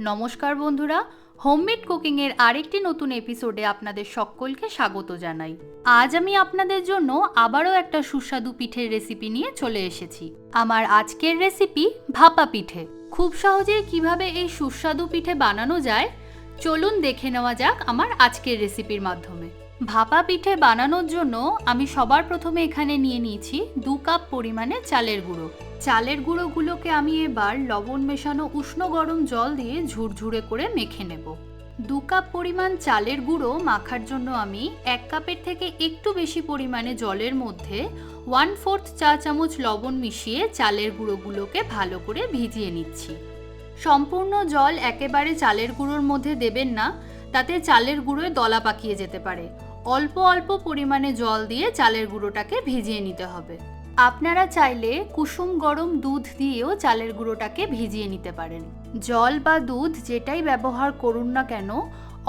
নমস্কার বন্ধুরা হোমমেড কুকিংয়ের আরেকটি নতুন এপিসোডে আপনাদের সকলকে স্বাগত জানাই। আজ আমি আপনাদের জন্য আবারও একটা সুস্বাদু পিঠের রেসিপি নিয়ে চলে এসেছি। আমার আজকের রেসিপি ভাপা পিঠে। খুব সহজেই কীভাবে এই সুস্বাদু পিঠে বানানো যায়, চলুন দেখে নেওয়া যাক আমার আজকের রেসিপির মাধ্যমে। ভাপা পিঠে বানানোর জন্য আমি সবার প্রথমে এখানে নিয়ে নিয়েছি দু কাপ পরিমাণে চালের গুঁড়ো। চালের গুঁড়োগুলোকে আমি এবার লবণ মেশানো উষ্ণ গরম জল দিয়ে ঝুরঝুরে করে মেখে নেব। দু কাপ পরিমাণ চালের গুঁড়ো মাখার জন্য আমি এক কাপের থেকে একটু বেশি পরিমাণে জলের মধ্যে ওয়ান ফোর্থ চা চামচ লবণ মিশিয়ে চালের গুঁড়োগুলোকে ভালো করে ভিজিয়ে নিচ্ছি। সম্পূর্ণ জল একেবারে চালের গুঁড়োর মধ্যে দেবেন না, তাতে চালের গুঁড়োয় দলা পাকিয়ে যেতে পারে। অল্প অল্প পরিমাণে জল দিয়ে চালের গুঁড়োটাকে ভিজিয়ে নিতে হবে। আপনারা চাইলে কুসুম গরম দুধ দিয়েও চালের গুঁড়োটাকে ভিজিয়ে নিতে পারেন। জল বা দুধ যেটাই ব্যবহার করুন না কেন,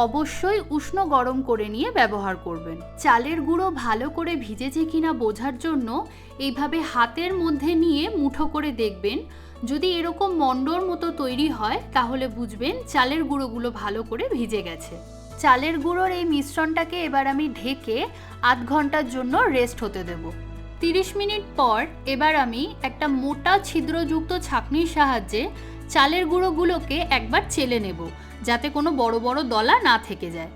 অবশ্যই উষ্ণ গরম করে নিয়ে ব্যবহার করবেন। চালের গুঁড়ো ভালো করে ভিজেছে কিনা বোঝার জন্য এইভাবে হাতের মধ্যে নিয়ে মুঠো করে দেখবেন। যদি এরকম মন্ডর মতো তৈরি হয়, তাহলে বুঝবেন চালের গুঁড়োগুলো ভালো করে ভিজে গেছে। চালের গুঁড়োর এই মিশ্রণটাকে এবার আমি ঢেকে আধ ঘণ্টার জন্য রেস্ট হতে দেব। তিরিশ মিনিট পর এবার আমি একটা মোটা ছিদ্রযুক্ত ছাঁকনির সাহায্যে চালের গুঁড়োগুলোকে একবার চেলে নেব, যাতে কোনো বড় বড় দলা না থেকে যায়।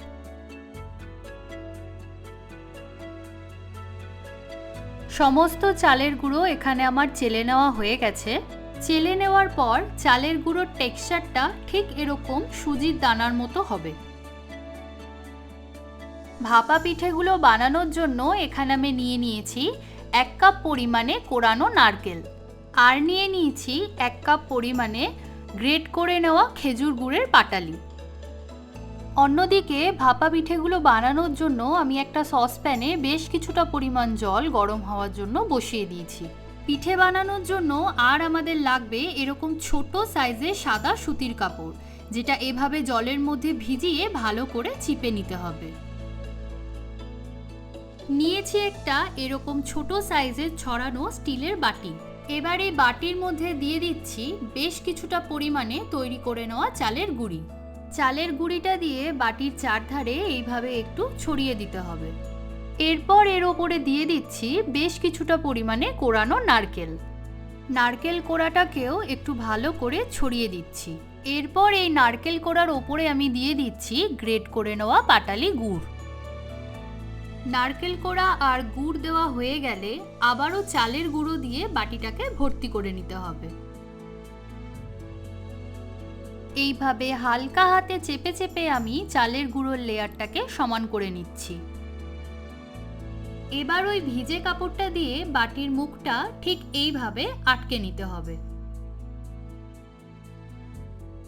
সমস্ত চালের গুঁড়ো এখানে আমার চেলে নেওয়া হয়ে গেছে। চেলে নেওয়ার পর চালের গুঁড়োর টেক্সচারটা ঠিক এরকম সুজির দানার মতো হবে। ভাপা পিঠেগুলো বানানোর জন্য এখানে আমি নিয়ে নিয়েছি এক কাপ পরিমাণে কোরানো নারকেল। আর নিয়ে নিয়েছি এক কাপ পরিমাণে গ্রেট করে নেওয়া খেজুর গুড়ের পাটালি। অন্যদিকে ভাপা পিঠেগুলো বানানোর জন্য আমি একটা সসপ্যানে বেশ কিছুটা পরিমাণ জল গরম হওয়ার জন্য বসিয়ে দিয়েছি। পিঠে বানানোর জন্য আর আমাদের লাগবে এরকম ছোট সাইজের সাদা সুতির কাপড়, যেটা এভাবে জলের মধ্যে ভিজিয়ে ভালো করে চিপে নিতে হবে। নিয়েছি একটা এরকম ছোট সাইজের ছড়ানো স্টিলের বাটি। এবার এই বাটির মধ্যে দিয়ে দিচ্ছি বেশ কিছুটা পরিমাণে তৈরি করে নেওয়া চালের গুঁড়ি। চালের গুঁড়িটা দিয়ে বাটির চারধারে এইভাবে একটু ছড়িয়ে দিতে হবে। এরপর এর ওপরে দিয়ে দিচ্ছি বেশ কিছুটা পরিমাণে কোরানো নারকেল। নারকেল কোড়াটাকেও একটু ভালো করে ছড়িয়ে দিচ্ছি। এরপর এই নারকেল কোড়ার ওপরে আমি দিয়ে দিচ্ছি গ্রেট করে নেওয়া পাটালি গুড়। নারকেল কোড়া আর গুড় দেওয়া হয়ে গেলে আবারও চালের গুঁড়ো দিয়ে বাটিটাকে ভর্তি করে নিতে হবে। এইভাবে হালকা হাতে চেপে চেপে আমি চালের গুঁড়োর লেয়ারটাকে সমান করে নিচ্ছি। এবার ওই ভিজে কাপড়টা দিয়ে বাটির মুখটা ঠিক এইভাবে আটকে নিতে হবে।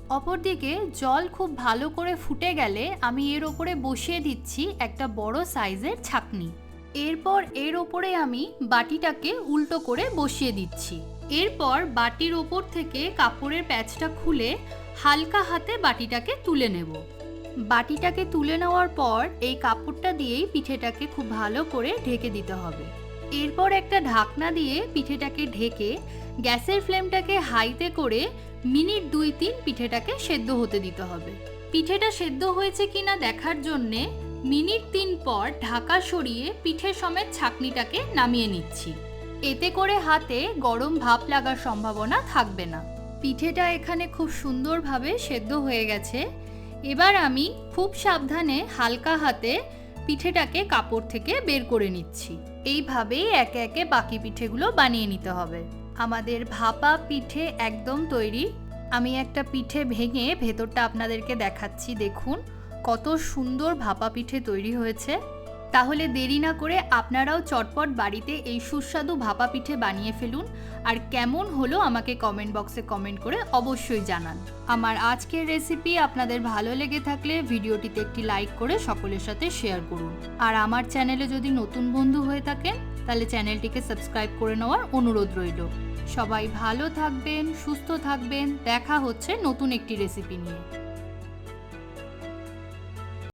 অপরদিকে জল খুব ভালো করে ফুটে গেলে আমি এর ওপরে বসিয়ে দিচ্ছি একটা বড় সাইজের ছাকনি। এরপর এর ওপরে আমি বাটিটাকে উল্টো করে বসিয়ে দিচ্ছি। এরপর বাটির ওপর থেকে কাপড়ের প্যাচটা খুলে হালকা হাতে বাটিটাকে তুলে নেব। বাটিটাকে তুলে নেওয়ার পর এই কাপড়টা দিয়েই পিঠেটাকে খুব ভালো করে ঢেকে দিতে হবে। এরপর একটা ঢাকনা দিয়ে পিঠেটাকে ঢেকে গ্যাসের ফ্লেমটাকে হাইতে করে মিনিট দুই তিন পিঠেটাকে সেদ্ধ হতে দিতে হবে। পিঠেটা সেদ্ধ হয়েছে কিনা দেখার জন্যে মিনিট তিন পর ঢাকা সরিয়ে পিঠে সমেত ছাকনিটাকে নামিয়ে নিচ্ছি। এতে করে হাতে গরম ভাপ লাগার সম্ভাবনা থাকবে না। পিঠেটা এখানে খুব সুন্দরভাবে সেদ্ধ হয়ে গেছে। এবার আমি খুব সাবধানে হালকা হাতে পিঠেটাকে কাপড় থেকে বের করে নিচ্ছি। এইভাবেই একে একে বাকি পিঠেগুলো বানিয়ে নিতে হবে। আমাদের ভাপা পিঠে একদম তৈরি। আমি একটা পিঠে ভেঙে ভেতরটা আপনাদেরকে দেখাচ্ছি, দেখুন। কত সুন্দর ভাপা পিঠে তৈরি হয়েছে। তাহলে দেরি না করে আপনারাও চটপট বাড়িতে এই সুস্বাদু ভাপা পিঠে বানিয়ে ফেলুন। আর কেমন হলো আমাকে কমেন্ট বক্সে কমেন্ট করে অবশ্যই জানান। আমার আজকের রেসিপি আপনাদের ভালো লেগে থাকলে ভিডিওটিতে একটি লাইক করে সকলের সাথে শেয়ার করুন। আর আমার চ্যানেলে যদি নতুন বন্ধু হয়ে থাকেন, তাহলে চ্যানেলটিকে সাবস্ক্রাইব করে নেওয়ার অনুরোধ রইল। সবাই ভালো থাকবেন, সুস্থ থাকবেন, দেখা হচ্ছে নতুন একটি রেসিপি নিয়ে।